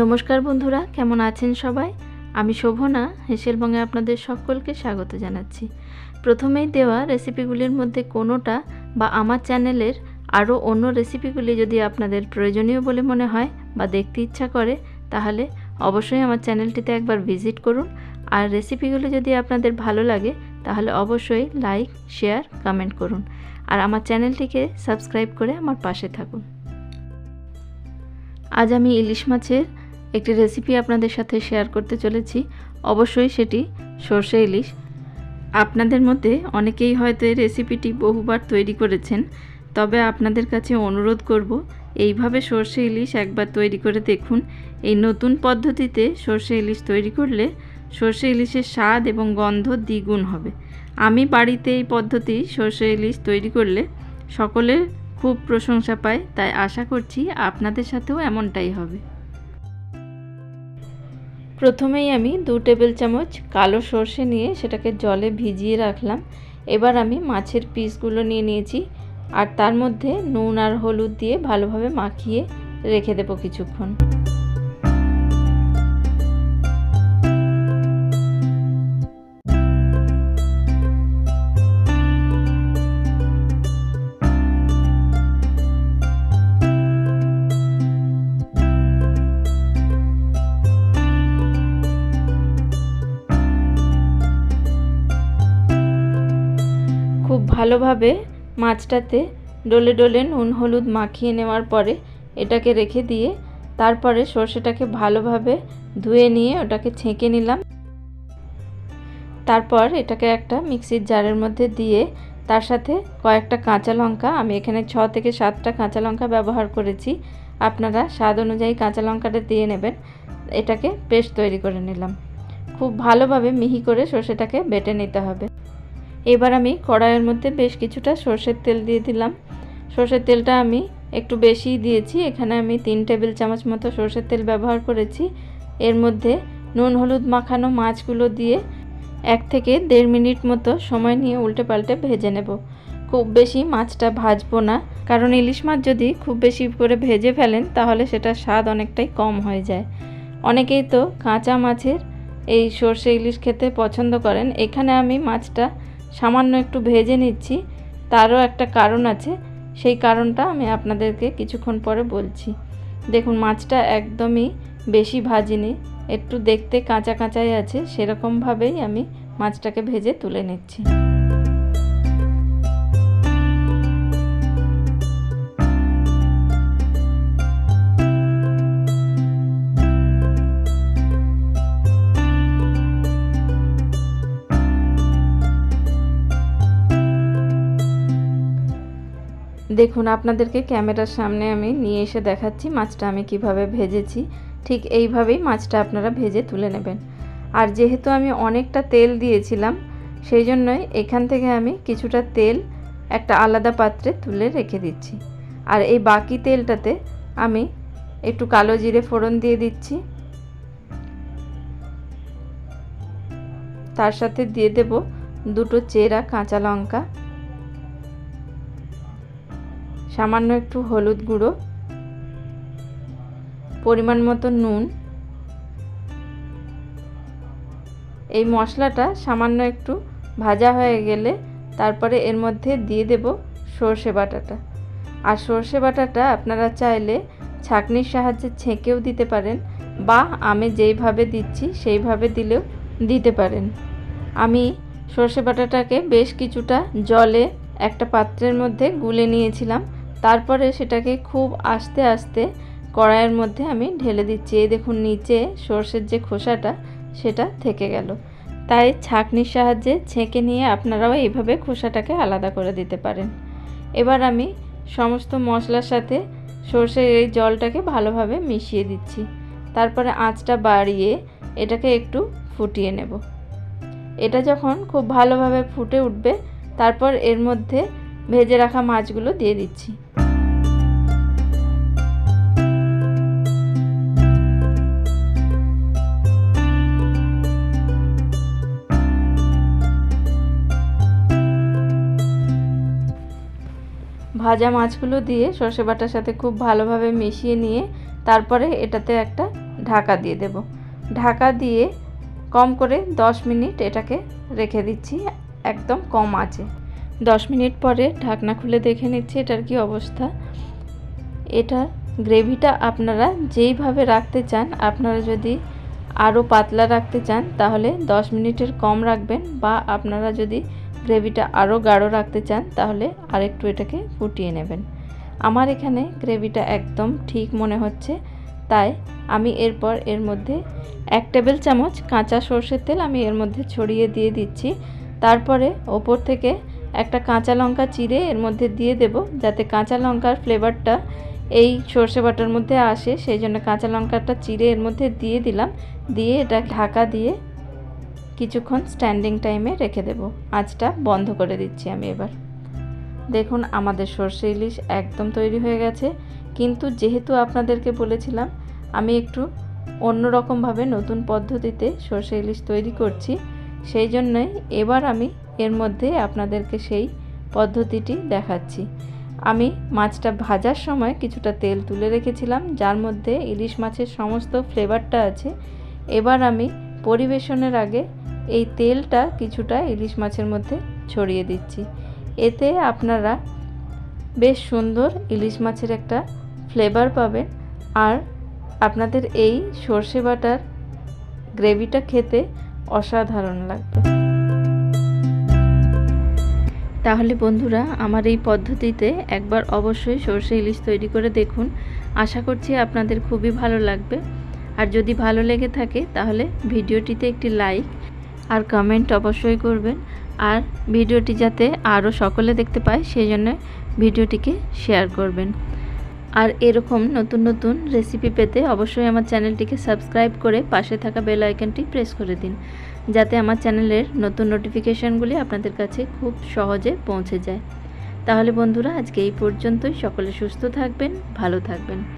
নমস্কার বন্ধুরা, কেমন আছেন সবাই? আমি শোভনা হেসেলবঙ্গে আপনাদের সকলকে স্বাগত জানাচ্ছি। প্রথমেই দেওয়া রেসিপিগুলির মধ্যে কোনোটা বা আমার চ্যানেলের আরও অন্য রেসিপিগুলি যদি আপনাদের প্রয়োজনীয় বলে মনে হয় বা দেখতে ইচ্ছা করে, তাহলে অবশ্যই আমার চ্যানেলটিতে একবার ভিজিট করুন। আর রেসিপিগুলো যদি আপনাদের ভালো লাগে, তাহলে অবশ্যই লাইক, শেয়ার, কমেন্ট করুন। আর আমার চ্যানেলটিকে সাবস্ক্রাইব করে আমার পাশে থাকুন। আজ আমি ইলিশ মাছের একটি রেসিপি আপনাদের সাথে শেয়ার করতে চলেছি। অবশ্যই সেটি সর্ষে ইলিশ। আপনাদের মধ্যে অনেকেই হয়তো এই রেসিপিটি বহুবার তৈরি করেছেন, তবে আপনাদের কাছে অনুরোধ করব, এইভাবে সর্ষে ইলিশ একবার তৈরি করে দেখুন। এই নতুন পদ্ধতিতে সর্ষে ইলিশ তৈরি করলে সর্ষে ইলিশের স্বাদ এবং গন্ধ দ্বিগুণ হবে। আমি বাড়িতে এই পদ্ধতি সর্ষে ইলিশ তৈরি করলে সকলের খুব প্রশংসা পায়, তাই আশা করছি আপনাদের সাথেও এমনটাই হবে। প্রথমেই আমি দু টেবিল চামচ কালো সর্ষে নিয়ে সেটাকে জলে ভিজিয়ে রাখলাম। এবার আমি মাছের পিসগুলো নিয়ে নিয়েছি আর তার মধ্যে নুন আর হলুদ দিয়ে ভালোভাবে মাখিয়ে রেখে দেবো কিছুক্ষণ। ভালোভাবে মাছটাতে ডলে ডলে নুন, হলুদ মাখিয়ে নেওয়ার পরে এটাকে রেখে দিয়ে তারপরে সর্ষেটাকে ভালোভাবে ধুয়ে নিয়ে ওটাকে ছেঁকে নিলাম। তারপর এটাকে একটা মিক্সির জারের মধ্যে দিয়ে তার সাথে কয়েকটা কাঁচা লঙ্কা, আমি এখানে ছ থেকে সাতটা কাঁচা লঙ্কা ব্যবহার করেছি। আপনারা স্বাদ অনুযায়ী কাঁচা লঙ্কাটা দিয়ে নেবেন। এটাকে পেস্ট তৈরি করে নিলাম। খুব ভালোভাবে মিহি করে সর্ষেটাকে বেটে নিতে হবে। এবার আমি কড়াইয়ের মধ্যে বেশ কিছুটা সর্ষের তেল দিয়ে দিলাম। সর্ষের তেলটা আমি একটু বেশিই দিয়েছি। এখানে আমি তিন টেবিল চামচ মতো সর্ষের তেল ব্যবহার করেছি। এর মধ্যে নুন, হলুদ মাখানো মাছগুলো দিয়ে এক থেকে দেড় মিনিট মতো সময় নিয়ে উল্টে পাল্টে ভেজে নেব। খুব বেশি মাছটা ভাজবো না, কারণ ইলিশ মাছ যদি খুব বেশি করে ভেজে ফেলেন, তাহলে সেটা স্বাদ অনেকটাই কম হয়ে যায়। অনেকেই তো কাঁচা মাছের এই সর্ষে ইলিশ খেতে পছন্দ করেন। এখানে আমি মাছটা সামান্য একটু ভেজে নিচ্ছি। তারও একটা কারণ আছে। সেই কারণটা আমি আপনাদেরকে কিছুক্ষণ পরে বলছি। দেখুন, মাছটা একদমই বেশি ভাজিনি। একটু দেখতে কাঁচা কাঁচাই আছে। সেরকমভাবেই আমি মাছটাকে ভেজে তুলে নিচ্ছি। দেখুন, আপনাদেরকে ক্যামেরার সামনে আমি নিয়ে এসে দেখাচ্ছি মাছটা আমি কীভাবে ভেজেছি। ঠিক এইভাবেই মাছটা আপনারা ভেজে তুলে নেবেন। আর যেহেতু আমি অনেকটা তেল দিয়েছিলাম, সেই জন্যই এখান থেকে আমি কিছুটা তেল একটা আলাদা পাত্রে তুলে রেখে দিচ্ছি। আর এই বাকি তেলটাতে আমি একটু কালো জিরে ফোড়ন দিয়ে দিচ্ছি। তার সাথে দিয়ে দেব দুটো চেরা কাঁচা লঙ্কা। সামান্য একটু হলুদ গুঁড়ো, পরিমাণ মতো নুন। এই মশলাটা সামান্য একটু ভাজা হয়ে গেলে তারপরে এর মধ্যে দিয়ে দেব সর্ষে বাটাটা। আর সর্ষে বাটাটা আপনারা চাইলে ছাঁকনির সাহায্যে ছেঁকেও দিতে পারেন বা আমি যেইভাবে দিচ্ছি সেইভাবে দিলেও দিতে পারেন। আমি সর্ষে বাটাটাকে বেশ কিছুটা জলে একটা পাত্রের মধ্যে গুলে নিয়েছিলাম। তারপরে সেটাকে খুব আস্তে আস্তে কড়াইয়ের মধ্যে আমি ঢেলে দিচ্ছি। এই দেখুন, নিচে সর্ষের যে খোসাটা, সেটা থেকে গেল। তাই ছাঁকনির সাহায্যে ছেঁকে নিয়ে আপনারাও এইভাবে খোসাটাকে আলাদা করে দিতে পারেন। এবার আমি সমস্ত মশলার সাথে সর্ষের এই জলটাকে ভালোভাবে মিশিয়ে দিচ্ছি। তারপরে আঁচটা বাড়িয়ে এটাকে একটু ফুটিয়ে নেব। এটা যখন খুব ভালোভাবে ফুটে উঠবে, তারপর এর মধ্যে ভেজে রাখা মাছগুলো দিয়ে দিচ্ছি। ভাজা মাছগুলো দিয়ে সর্ষে বাটার সাথে খুব ভালোভাবে মিশিয়ে নিয়ে তারপরে এটাতে একটা ঢাকা দিয়ে দেব। ঢাকা দিয়ে কম করে 10 মিনিট এটাকে রেখে দিচ্ছি একদম কম আছে 10 মিনিট পরে ঢাকনা খুলে দেখে নিচ্ছি এটার কি অবস্থা। এটা গ্রেভিটা আপনারা যেইভাবে রাখতে চান, আপনারা যদি আরও পাতলা রাখতে চান, তাহলে 10 মিনিটের কম রাখবেন বা আপনারা যদি গ্রেভিটা আরও গাঢ় রাখতে চান, তাহলে আরেকটু এটাকে ফুটিয়ে নেবেন। আমার এখানে গ্রেভিটা একদম ঠিক মনে হচ্ছে, তাই আমি এরপর এর মধ্যে এক টেবিল চামচ কাঁচা সর্ষের তেল আমি এর মধ্যে ছড়িয়ে দিয়ে দিচ্ছি। তারপরে ওপর থেকে একটা কাঁচা লঙ্কা চিড়ে এর মধ্যে দিয়ে দেব, যাতে কাঁচা লঙ্কার ফ্লেভারটা এই সর্ষে বাটার মধ্যে আসে। সেই জন্য কাঁচা লঙ্কাটা চিড়ে এর মধ্যে দিয়ে দিলাম, দিয়ে এটা ঢাকা দিয়ে কিছুক্ষণ স্ট্যান্ডিং টাইমে রেখে দেব। আঁচটা বন্ধ করে দিচ্ছি আমি এবার। দেখুন, আমাদের সর্ষে ইলিশ একদম তৈরি হয়ে গেছে। কিন্তু যেহেতু আপনাদেরকে বলেছিলাম, আমি একটু অন্যরকমভাবে নতুন পদ্ধতিতে সর্ষে ইলিশ তৈরি করছি, সেই জন্যই এবার আমি এর মধ্যে আপনাদেরকে সেই পদ্ধতিটি দেখাচ্ছি। আমি মাছটা ভাজার সময় কিছুটা তেল তুলে রেখেছিলাম, যার মধ্যে ইলিশ মাছের সমস্ত ফ্লেভারটা আছে। এবার আমি পরিবেশনের আগে এই তেলটা কিছুটা ইলিশ মাছের মধ্যে ছড়িয়ে দিচ্ছি। এতে আপনারা বেশ সুন্দর ইলিশ মাছের একটা ফ্লেভার পাবেন। আর আপনাদের এই সর্ষে বাটার গ্রেভিটা খেতে অসাধারণ লাগবে। তাহলে বন্ধুরা, আমার এই পদ্ধতিতে একবার অবশ্যই সর্ষে ইলিশ তৈরি করে দেখুন। আশা করছি আপনাদের খুবই ভালো লাগবে। আর যদি ভালো লেগে থাকে, তাহলে ভিডিওটিতে একটি লাইক আর কমেন্ট অবশ্যই করবেন। আর ভিডিওটি যাতে আরও সকলে দেখতে পায়, সেই জন্য ভিডিওটিকে শেয়ার করবেন। আর এরকম নতুন নতুন রেসিপি পেতে অবশ্যই আমার চ্যানেলটিকে সাবস্ক্রাইব করে পাশে থাকা বেল আইকনটি প্রেস করে দিন। যাতে আমার চ্যানেলের নতুন নোটিফিকেশানগুলি আপনাদের কাছে খুব সহজে পৌঁছে যায়। তাহলে বন্ধুরা, আজকে এই পর্যন্তই। সকলে সুস্থ থাকবেন, ভালো থাকবেন।